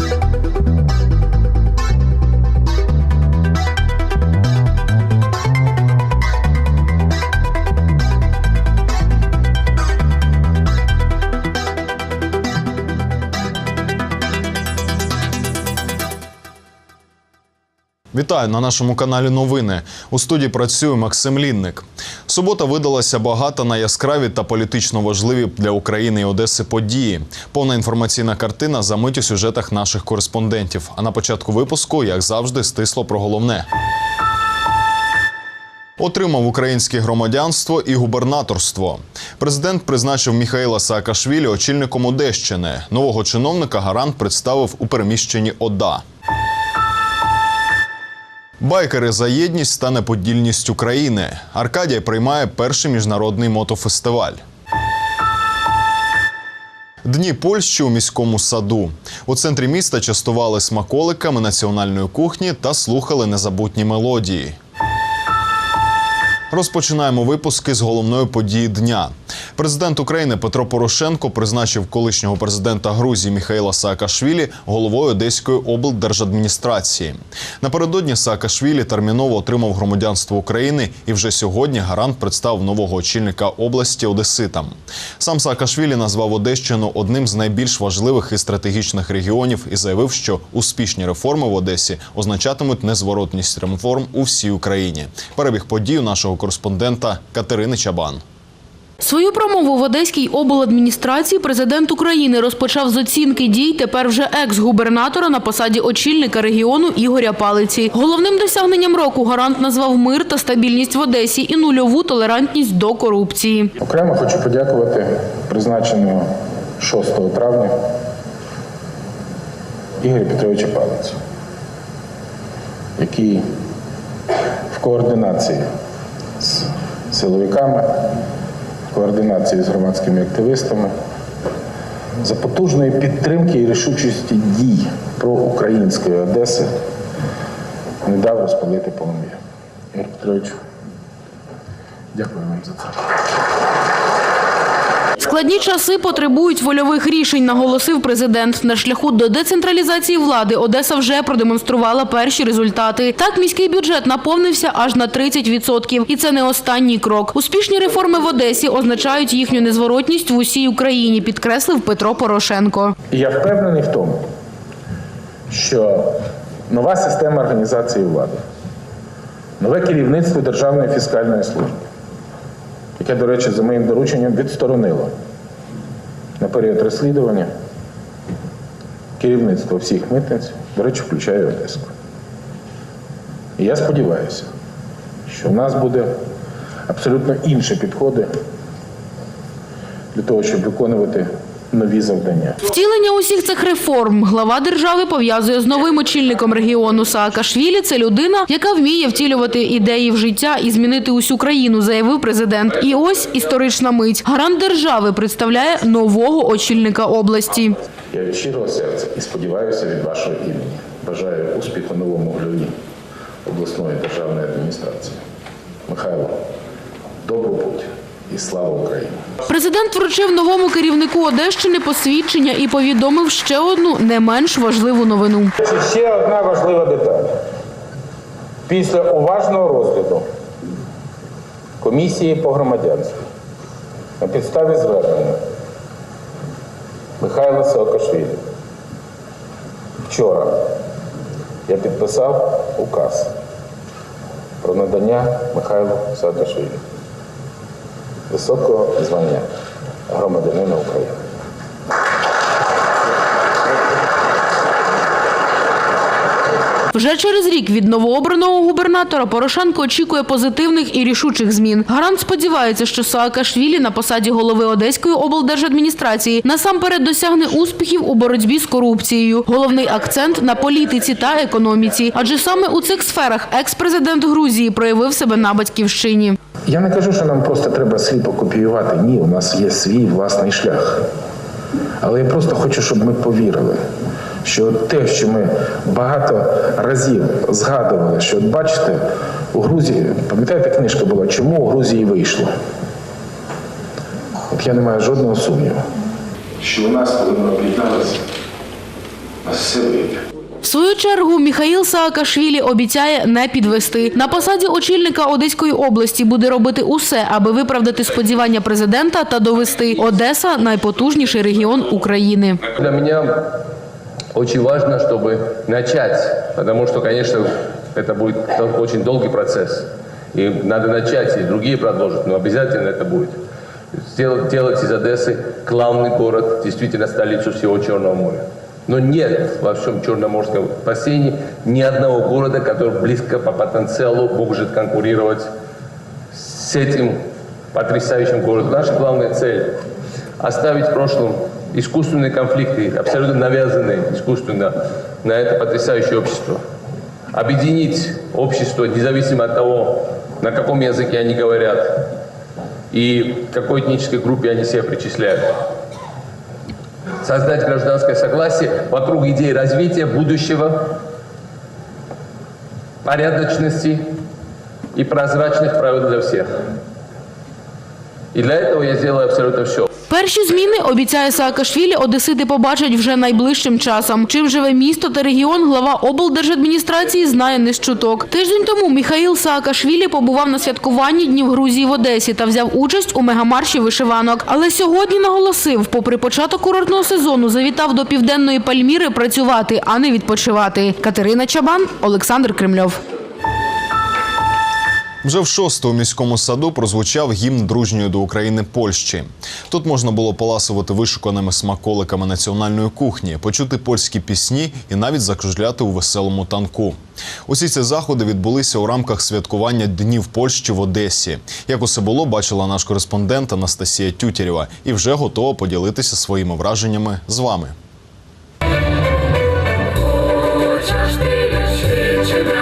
Thank you. Вітаю на нашому каналі Новини. У студії працює Максим Лінник. Субота видалася багата на яскраві та політично важливі для України і Одеси події. Повна інформаційна картина за мить у сюжетах наших кореспондентів. А на початку випуску, як завжди, стисло про головне. Отримав українське громадянство і губернаторство. Президент призначив Міхаїла Саакашвілі очільником Одещини. Нового чиновника гарант представив у переміщенні ОДА. Байкери за єдність та неподільність України. Аркадія приймає перший міжнародний мотофестиваль. Дні Польщі у міському саду. У центрі міста частували смаколиками національної кухні та слухали незабутні мелодії. Розпочинаємо випуски з головної події дня. Президент України Петро Порошенко призначив колишнього президента Грузії Міхаїла Саакашвілі головою Одеської облдержадміністрації. Напередодні Саакашвілі терміново отримав громадянство України і вже сьогодні гарант представив нового очільника області Одеситам. Сам Саакашвілі назвав Одещину одним з найбільш важливих і стратегічних регіонів і заявив, що успішні реформи в Одесі означатимуть незворотність реформ у всій Україні. Перебіг подій нашого кореспондента Катерини Чабан. Свою промову в Одеській обладміністрації президент України розпочав з оцінки дій тепер вже екс-губернатора на посаді очільника регіону Ігоря Палиці. Головним досягненням року гарант назвав мир та стабільність в Одесі і нульову толерантність до корупції. Окремо хочу подякувати призначеному 6 травня Ігоря Петровича Палицю, який в координації з силовиками, координації з громадськими активистами, за потужної підтримки і рішучості дій про української Одеси не дав розпалити полум'я. Ігор Петрович, дякую вам за це. Складні часи потребують вольових рішень, наголосив президент. На шляху до децентралізації влади Одеса вже продемонструвала перші результати. Так, міський бюджет наповнився аж на 30%. І це не останній крок. Успішні реформи в Одесі означають їхню незворотність в усій Україні, підкреслив Петро Порошенко. Я впевнений в тому, що нова система організації влади, нове керівництво Державної фіскальної служби, яке, до речі, за моїм дорученням відсторонило на період розслідування керівництво всіх митниць, до речі, включає Одеску. І я сподіваюся, що в нас буде абсолютно інші підходи для того, щоб виконувати нові завдання. Втілення усіх цих реформ глава держави пов'язує з новим очільником регіону Саакашвілі. Це людина, яка вміє втілювати ідеї в життя і змінити усю країну, заявив президент. І ось історична мить. Гарант держави представляє нового очільника області. Я від щирого серця і сподіваюся від вашого імені. Бажаю успіху новому голові обласної державної адміністрації. Михайло, добру путь і слава Україні! Президент вручив новому керівнику Одещини посвідчення і повідомив ще одну не менш важливу новину. Це ще одна важлива деталь. Після уважного розгляду комісії по громадянству на підставі звернення Михайла Саакашвілі вчора я підписав указ про надання Михайлу Саакашвілі високого звання громадянина України. Вже через рік від новообраного губернатора Порошенко очікує позитивних і рішучих змін. Гарант сподівається, що Саакашвілі на посаді голови Одеської облдержадміністрації насамперед досягне успіхів у боротьбі з корупцією. Головний акцент на політиці та економіці. Адже саме у цих сферах екс-президент Грузії проявив себе на батьківщині. Я не кажу, що нам просто треба сліпо копіювати. Ні, у нас є свій власний шлях. Але я просто хочу, щоб ми повірили, що те, що ми багато разів згадували, що бачите, у Грузії, пам'ятаєте, книжка була Чому у Грузії вийшло? От я не маю жодного сумніву, що у нас, коли ми об'єдналися Все вийде. В свою чергу Міхаїл Саакашвілі обіцяє не підвести. На посаді очільника Одеської області буде робити усе, аби виправдати сподівання президента та довести Одеса найпотужніший регіон України. Для меня очень важно, чтобы начать, потому что, конечно, это будет очень долгий процесс. И надо начать, и другие продолжат, но обязательно это будет. Сделать, делать из Одессы главный город, действительно столицу всего Черного моря. Но нет во всем Черноморском бассейне ни одного города, который близко по потенциалу может конкурировать с этим потрясающим городом. Наша главная цель – оставить в прошлом искусственные конфликты, абсолютно навязанные искусственно на это потрясающее общество. Объединить общество, независимо от того, на каком языке они говорят и какой этнической группе они себя причисляют. Создать гражданское согласие вокруг идей развития будущего, порядочности и прозрачных правил для всех. И для этого я сделаю абсолютно все. Перші зміни, обіцяє Саакашвілі, одесити побачать вже найближчим часом. Чим живе місто та регіон, глава облдержадміністрації знає не з чуток. Тиждень тому Міхаїл Саакашвілі побував на святкуванні Днів Грузії в Одесі та взяв участь у мегамарші вишиванок. Але сьогодні наголосив, попри початок курортного сезону, завітав до південної Пальміри працювати, а не відпочивати. Катерина Чабан, Олександр Кремльов. Вже в шостому міському саду прозвучав гімн дружньої до України Польщі. Тут можна було поласувати вишуканими смаколиками національної кухні, почути польські пісні і навіть закружляти у веселому танку. Усі ці заходи відбулися у рамках святкування Днів Польщі в Одесі. Як усе було, бачила наш кореспондент Анастасія Тютєрєва і вже готова поділитися своїми враженнями з вами. Chociaż tyle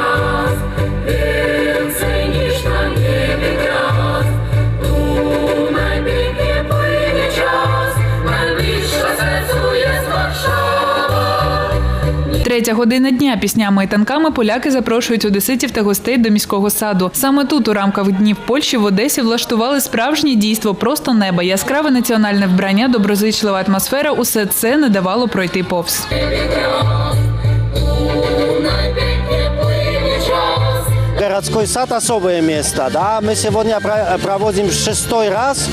Третя година дня піснями і танками поляки запрошують одеситів та гостей до міського саду. Саме тут, у рамках днів Польщі в Одесі, влаштували справжнє дійство просто неба, яскраве національне вбрання, доброзичлива атмосфера. Усе це не давало пройти повз. Городской сад особое место, да. Мы сегодня про- проводим шестой раз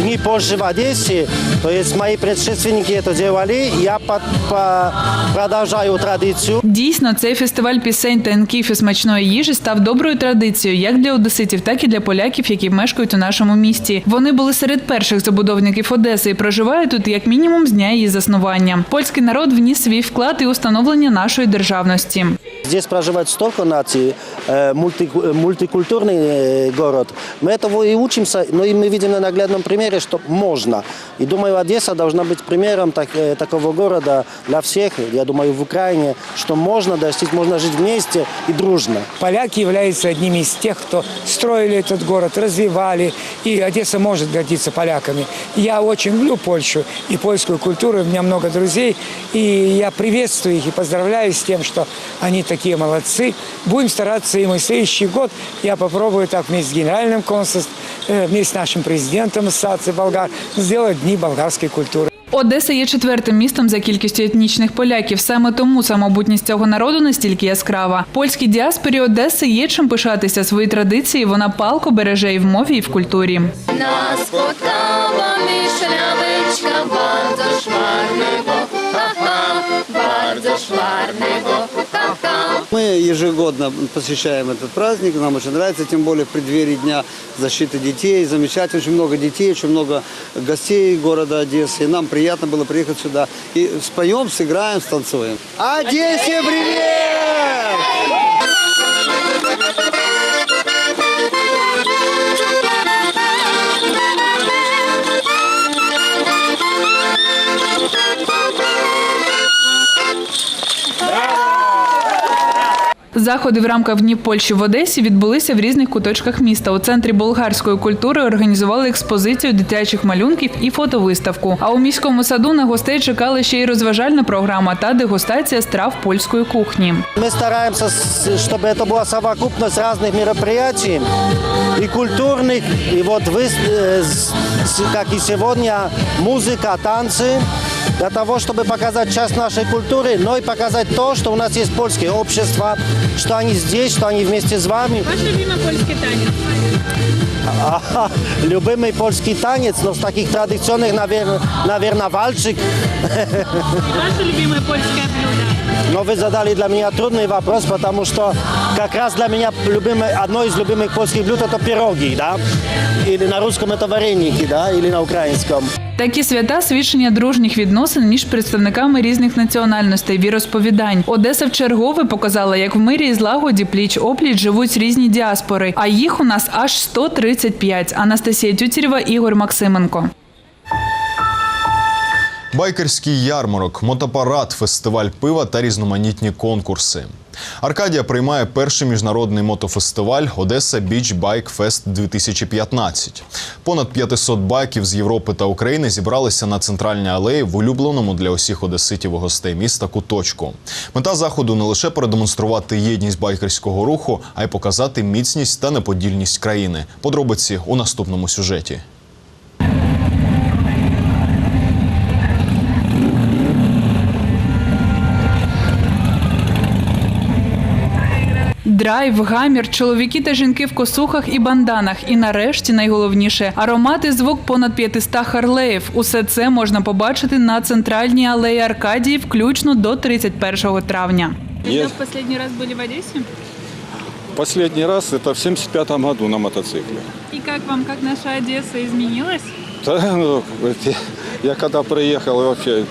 Дни позже в Одессе. То есть мои предшественники это делали, я под- по- продолжаю традицию. Дійсно, цей фестиваль пісень, танків і смачної їжі став доброю традицією як для одеситів, так і для поляків, які мешкають у нашому місті. Вони були серед перших забудовників Одеси і проживають тут як мінімум з дня її заснування. Польський народ вніс свій вклад і установлення нашої державності. Здесь проживает столько наций, э, мульти- э, мультикультурный э, город. Мы этого и учимся, но и мы видим на наглядном примере, что можно. И думаю, Одесса должна быть примером так- э, такого города для всех, я думаю, в Украине, что можно достичь, можно жить вместе и дружно. Поляки являются одними из тех, кто строили этот город, развивали, и Одесса может гордиться поляками. Я очень люблю Польшу и польскую культуру, у меня много друзей, и я приветствую их и поздравляю с тем, что они такие молодцы. Будем стараться, и мы в следующий год я попробую так вместе с генеральным консульством, э, вместе с нашим президентом Ассоциации болгар сделать Дни болгарской культуры. Одеса є четвертим містом за кількістю етнічних поляків. Саме тому самобутність цього народу настільки яскрава. Польській діаспорі Одеси є чим пишатися свої традиції. Вона палко береже і в мові, і в культурі. nas spotkała myślaweczka bardzo szwarnego, ha, ha, bardzo szwarnego, ha, ha. Мы ежегодно посещаем этот праздник, нам очень нравится, тем более в преддверии Дня защиты детей. Замечательно, очень много детей, очень много гостей города Одессы. И нам приятно было приехать сюда. И споем, сыграем, станцуем. Одессе привет! Заходи в рамках Днів Польщі в Одесі відбулися в різних куточках міста. У центрі болгарської культури організували експозицію дитячих малюнків і фотовиставку. А у міському саду на гостей чекали ще й розважальна програма та дегустація страв польської кухні. Мы стараемся, с- чтобы это была совокупность разных мероприятий, и культурных, и вот вы, э, с- с- как и сегодня, музыка, танцы. для того, чтобы показать часть нашей культуры, но и показать то, что у нас есть польское общество, что они здесь, что они вместе с вами. Ваш любимый польский танец? Ага, любимый польский танец, но с таких традиционных, наверное, наверное, вальчик. Ваше любимое польское блюдо? Но вы задали для меня трудный вопрос, потому что как раз для меня любимое, одно из любимых польских блюд это пироги, да? Или на русском это вареники, да? Или на украинском. Такі свята свідчення дружніх відносин між представниками різних національностей, віросповідань. Одеса вчергове показала, як в мирі і злагоді пліч опліч живуть різні діаспори. А їх у нас аж 135. Анастасія Тютєрєва, Ігор Максименко. Байкерський ярмарок, мотопарад, фестиваль пива та різноманітні конкурси. Аркадія приймає перший міжнародний мотофестиваль Одеса Біч Байк Фест 2015. Понад 500 байків з Європи та України зібралися на центральній алеї в улюбленому для усіх одеситів гостей міста куточку. Мета заходу не лише продемонструвати єдність байкерського руху, а й показати міцність та неподільність країни. Подробиці у наступному сюжеті. Драйв, гамір, чоловіки та жінки в косухах і банданах. І нарешті найголовніше аромат і звук понад 500 харлеїв. Усе це можна побачити на центральній алеї Аркадії, включно до 31 травня. Есть. в останній раз були в Одесі? Последний раз это в 75 году на мотоцикле. І як вам, як наша Одеса змінилась? Да, ну, я, я когда приехал, вообще,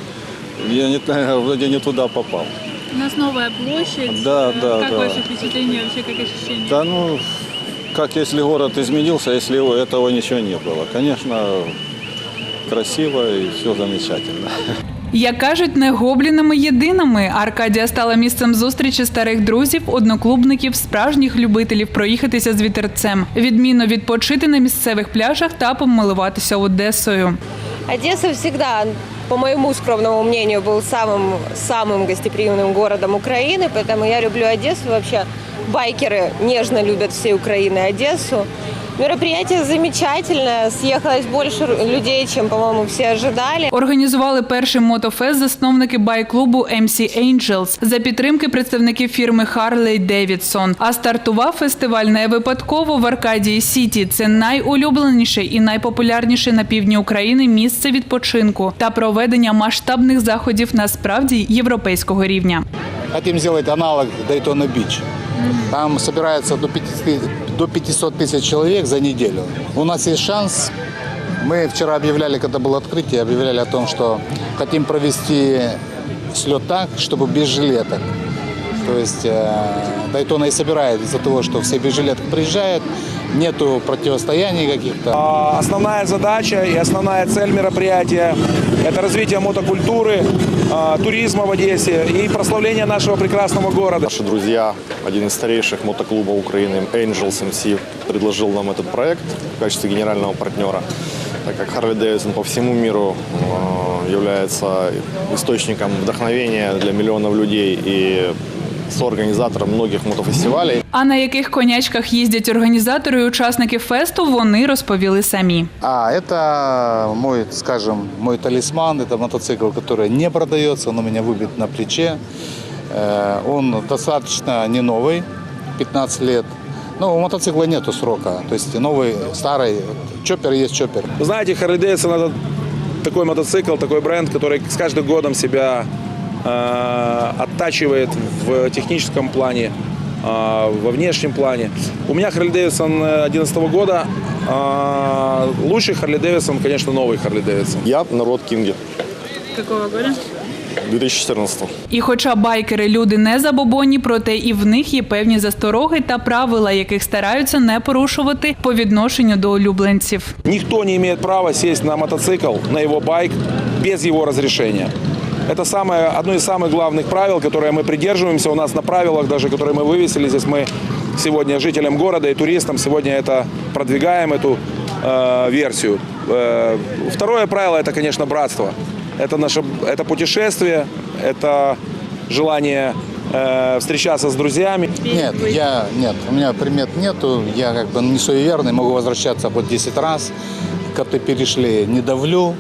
я не, вроде не туда попал. У нас новая площадь. Да, да, Как да. ваше впечатление, вообще как ощущение? Да ну, как если город изменился, если этого ничего не было. Конечно, красиво и все замечательно. Як кажуть, не гоблінами єдиними. Аркадія стала місцем зустрічі старих друзів, одноклубників, справжніх любителів проїхатися з вітерцем, відмінно відпочити на місцевих пляжах та помилуватися Одесою. Одесса всегда, по моему скромному мнению, был самым, самым гостеприимным городом Украины, поэтому я люблю Одессу. Вообще байкеры нежно любят всей Украины Одессу. Мероприятие замечательное, съехалось больше людей, чем, по-моему, все ожидали. Організували перший мотофест засновники байк-клубу MC Angels за підтримки представників фірми Harley Davidson. А стартував фестиваль не випадково в Аркадії Сіті. Це найулюбленіше і найпопулярніше на півдні України місце відпочинку та проведення масштабних заходів насправді європейського рівня. Хотим сделать аналог Дайтона Бич. Там собирается до 500, до 500 тысяч человек за неделю. У нас есть шанс. Мы вчера объявляли, когда было открытие, объявляли о том, что хотим провести слет так, чтобы без жилеток. То есть э, Дайтона и собирает из-за того, что все без жилеток приезжают, нету противостояний каких-то. А, Основная задача и основная цель мероприятия – это развитие мотокультуры, туризма в Одессе и прославление нашего прекрасного города. Наши друзья, один из старейших мотоклубов Украины, Angels MC, предложил нам этот проект в качестве генерального партнера, так как Харли Дэвидсон по всему миру э, является источником вдохновения для миллионов людей и соорганизатором многих мотофестивалей. А на яких конячках їздять організатори і учасники фесту, вони розповіли самі. А, это мой, скажем, мой талисман. Это мотоцикл, который не продается, он у меня выбит на плече. Э, Он достаточно не новый, 15 лет. Но у мотоцикла нету срока. То есть новый, старый. Чоппер есть чоппер. Вы знаете, Harley Davidson – это такой мотоцикл, такой бренд, который с каждым годом себя э, оттачивает в техническом плане, э, во внешнем плане. У меня Harley Davidson 2011 года. Лучший Harley Davidson, конечно, новый Harley Davidson. Я народ Кинги Какого года? 2014 І хоча байкери люди не забобонні, проте і в них є певні застороги та правила, яких стараються не порушувати по відношенню до улюбленців. Никто не имеет права сесть на мотоцикл, на его байк без его разрешения. Это самое, одно из самых главных правил, которые мы придерживаемся. У нас на правилах, даже которые мы вывесили здесь, мы сегодня жителям города и туристам сегодня это продвигаем, эту э, версию. Э, второе правило – это, конечно, братство. Это наше это путешествие, это желание э, встречаться с друзьями. Нет, я, нет, у меня примет нету. Я как бы не суеверный, могу возвращаться по 10 раз. Как-то перешли, не давлю.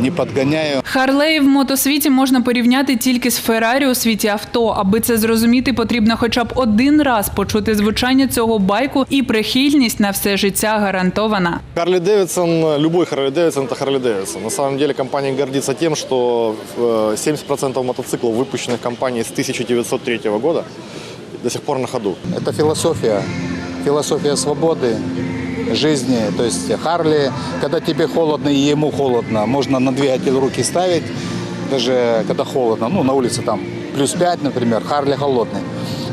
не подгоняю. Харлеї в мотосвіті можна порівняти тільки з Феррарі у світі авто. Аби це зрозуміти, потрібно хоча б один раз почути звучання цього байку, і прихильність на все життя гарантована. Харли Дэвидсон, любой Харли Дэвидсон это Харли Дэвидсон. На самом деле компания гордится тем, что э, 70% мотоциклов, выпущенных компанией с 1903 года, до сих пор на ходу. Это философия, философия свободы, жизни. То есть Харли, когда тебе холодно и ему холодно, можно на двигатель руки ставить, даже когда холодно, ну на улице там плюс 5, например, Харли холодный.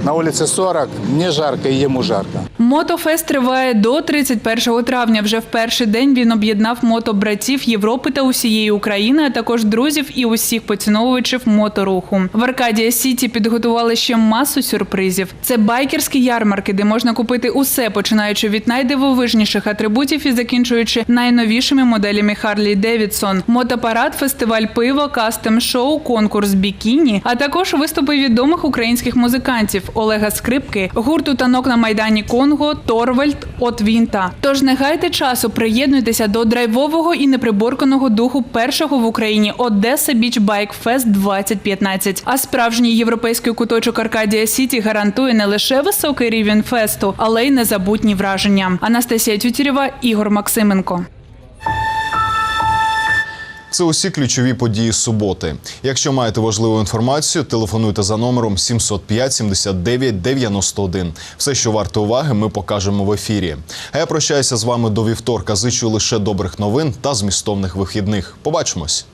На улице 40, мне жарко и ему жарко. Мотофест триває до 31 травня. Вже в перший день він об'єднав мотобратів Європи та усієї України, а також друзів і усіх поціновувачів моторуху. В Аркадія Сіті підготували ще масу сюрпризів. Це байкерські ярмарки, де можна купити усе, починаючи від найдивовижніших атрибутів і закінчуючи найновішими моделями Харлі Девідсон. Мотопарад, фестиваль пива, кастом шоу, конкурс бікіні, а також виступи відомих українських музикантів Олега Скрипки, гурту танок на майдані Конго, Торвальд, от Вінта. Тож не гайте часу, приєднуйтеся до драйвового і неприборканого духу першого в Україні Одеса Біч Байк Фест 2015. А справжній європейський куточок Аркадія Сіті гарантує не лише високий рівень фесту, але й незабутні враження. Анастасія Тютєрєва, Ігор Максименко. Це усі ключові події суботи. Якщо маєте важливу інформацію, телефонуйте за номером 705 79 91. Все, що варто уваги, ми покажемо в ефірі. А я прощаюся з вами до вівторка. Зичу лише добрих новин та змістовних вихідних. Побачимось.